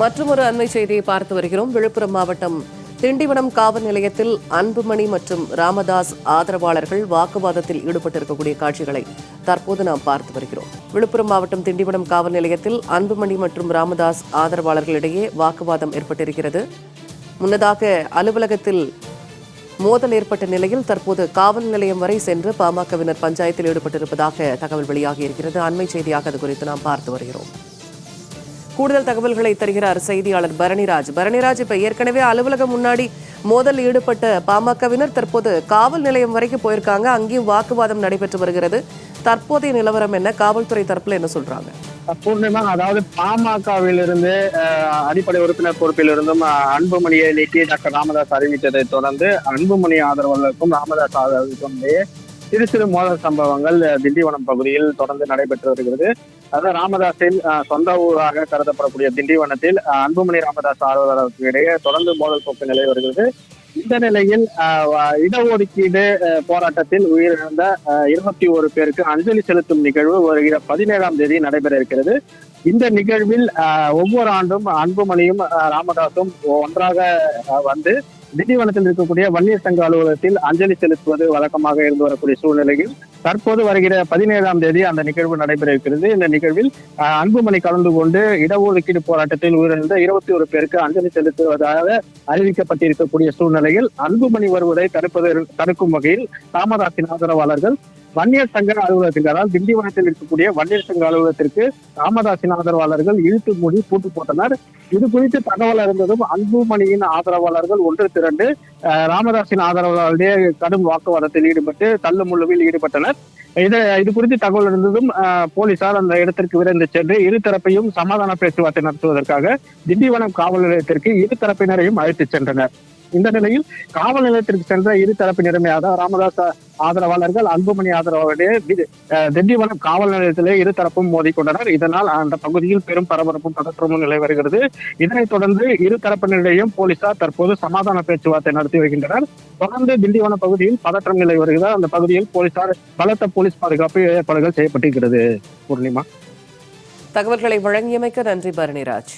மற்றொரு அண்மை செய்தியை பார்த்து வருகிறோம். விழுப்புரம் மாவட்டம் திண்டிவனம் காவல் நிலையத்தில் அன்புமணி மற்றும் ராமதாஸ் ஆதரவாளர்கள் வாக்குவாதத்தில் ஈடுபட்டிருக்கக்கூடிய காட்சிகளை தற்போது நாம் பார்த்து வருகிறோம். விழுப்புரம் மாவட்டம் திண்டிவனம் காவல் நிலையத்தில் அன்புமணி மற்றும் ராமதாஸ் ஆதரவாளர்களிடையே வாக்குவாதம் ஏற்பட்டிருக்கிறது. முன்னதாக அலுவலகத்தில் மோதல் ஏற்பட்ட நிலையில் தற்போது காவல் நிலையம் வரை சென்று பாமகவினர் பஞ்சாயத்தில் ஈடுபட்டிருப்பதாக தகவல் வெளியாகியிருக்கிறது அண்மை செய்தியாக அது குறித்து நாம் பார்த்து வருகிறோம். கூடுதல் தகவல்களை தருகிறார் செய்தியாளர் பரணிராஜ். பரணிராஜ் இப்ப ஏற்கனவே அலுவலகம் முன்னாடி மோதல் ஈடுபட்ட பாமகவினர் தற்போது காவல் நிலையம் வரைக்கும் போயிருக்காங்க. அங்கேயும் வாக்குவாதம் நடைபெற்று வருகிறது. தற்போதைய நிலவரம் என்ன? காவல்துறை தரப்புல என்ன சொல்றாங்க? பூர்ணிமா அதாவது பாமகவிலிருந்து அஹ், அடிப்படை உறுப்பினர் பொறுப்பில் இருந்தும் அன்புமணியை நீக்கி டாக்டர் ராமதாஸ் அறிவித்ததை தொடர்ந்து அன்புமணி ஆதரவாளருக்கும் ராமதாஸ் ஆதரவுக்கும் இடையே சிறு சிறு மோதல் சம்பவங்கள் திண்டிவனம் பகுதியில் தொடர்ந்து நடைபெற்று வருகிறது. அதாவது ராமதாஸின் சொந்த ஊராக கருதப்படக்கூடிய திண்டிவனத்தில் அன்புமணி ராமதாஸ் ஆர்வலர்களுக்கு இடையே தொடர்ந்து மோதல் போக்கு நிலை வருகிறது. இந்த நிலையில் இடஒதுக்கீடு போராட்டத்தில் உயிரிழந்த இருபத்தி ஒரு பேருக்கு அஞ்சலி செலுத்தும் நிகழ்வு வருகிற பதினேழாம் தேதி நடைபெற இருக்கிறது. இந்த நிகழ்வில் அஹ், ஒவ்வொரு ஆண்டும் அன்புமணியும் ராமதாசும் ஒன்றாக வந்து திண்டிவனத்தில் இருக்கக்கூடிய வன்னியர் சங்க அலுவலகத்தில் அஞ்சலி செலுத்துவது வழக்கமாக இருந்து வரக்கூடிய சூழ்நிலையில் தற்போது வருகிற பதினேழாம் தேதி அந்த நிகழ்வு நடைபெற இருக்கிறது. இந்த நிகழ்வில் அஹ், அன்புமணி கலந்து கொண்டு இடஒதுக்கீடு போராட்டத்தில் உயிரிழந்த இருபத்தி ஒரு பேருக்கு அஞ்சலி செலுத்துவதாக அறிவிக்கப்பட்டிருக்கக்கூடிய சூழ்நிலையில் அன்புமணி வருவதை தடுப்பது தடுக்கும் வகையில் ராமதாசின் ஆதரவாளர்கள் வன்னியர் சங்க அலுவலகத்துக்கு அதாவது திண்டிவனத்தில் இருக்கக்கூடிய வன்னியர் சங்க அலுவலகத்திற்கு ராமதாசின் ஆதரவாளர்கள் இழுத்து மூடி பூட்டு போட்டனர். இது குறித்து தகவல் அறிந்ததும் அன்புமணியின் ஆதரவாளர்கள் ஒன்று திரண்டு ராமதாசின் ஆதரவாளர்களுடைய கடும் வாக்குவாதத்தில் ஈடுபட்டு தள்ளு முள்ளுவில் ஈடுபட்டனர். இது இது குறித்து தகவல் இருந்ததும் போலீசார் அந்த இடத்திற்கு விரைந்து சென்று இரு தரப்பையும் சமாதான பேச்சுவார்த்தை நடத்துவதற்காக திண்டிவனம் காவல் நிலையத்திற்கு இரு தரப்பினரையும் அழைத்துச் சென்றனர். இந்த நிலையில் காவல் நிலையத்திற்கு சென்ற இரு தரப்பினருமே அதாவது ராமதாஸ் ஆதரவாளர்கள் அன்புமணி ஆதரவாளருடைய திண்டிவனம் காவல் நிலையத்திலே இரு தரப்பும் மோதிக்கொண்டனர். இதனால் அந்த பகுதியில் பெரும் பரபரப்பும் பதற்றமும் நிலை வருகிறது. இதனைத் தொடர்ந்து இரு தரப்பினரிடையும் போலீசார் தற்போது சமாதான பேச்சுவார்த்தை நடத்தி வருகின்றனர். தொடர்ந்து திண்டிவனம் பகுதியில் பதற்றம் நிலை வருகிறது. அந்த பகுதியில் போலீசார் பலத்த போலீஸ் பாதுகாப்பு ஏற்பாடுகள் செய்யப்பட்டிருக்கிறது. பூர்ணிமா. தகவல்களை வழங்கியமைக்க நன்றி பரணிராஜ்.